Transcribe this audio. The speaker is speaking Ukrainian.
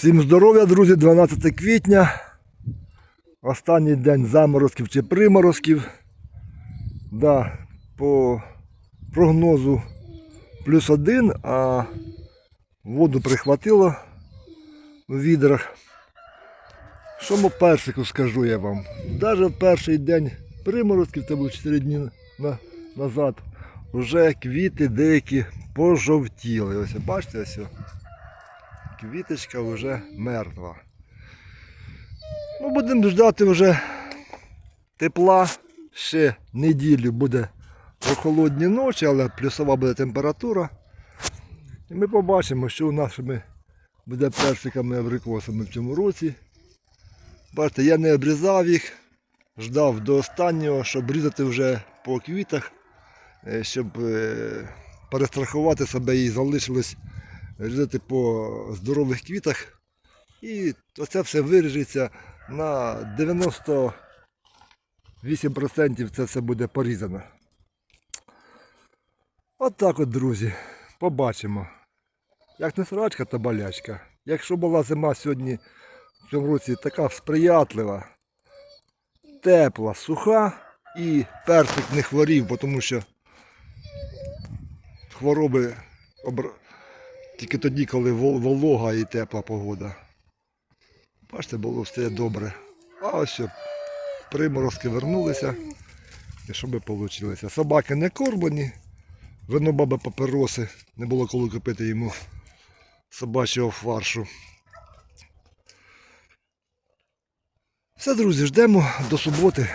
Всім здоров'я, друзі, 12 квітня. Останній день заморозків чи приморозків. Да, по прогнозу плюс один, а воду прихватило у відрах. Що по персику скажу я вам? Навіть перший день приморозків, це було 4 дні на, назад, вже квіти деякі пожовтіли. Ось бачите, ось. Квіточка вже мертва. Ну, будемо ждати вже тепла. Ще неділю буде прохолодні ночі, але плюсова буде температура. І ми побачимо, що у нас буде персиками абрикосами в цьому році. Бачите, я не обрізав їх, ждав до останнього, щоб різати вже по квітах, е, щоб е, перестрахувати себе і залишилось різати по здорових квітах. І оце все виріжеться на 98% це все буде порізано. От от, друзі, побачимо. Як не срачка, то болячка. Якщо була зима сьогодні в цьому році така сприятлива, тепла, суха і персик не хворів, тому що хвороби обр... тільки тоді, коли волога і тепла погода. Бачите, було все добре. А ось що, приморозки вернулися. І що би вийшло? Собаки не кормлені, вино баби папироси, не було коли купити йому собачого фаршу. Все, друзі, ждемо до суботи.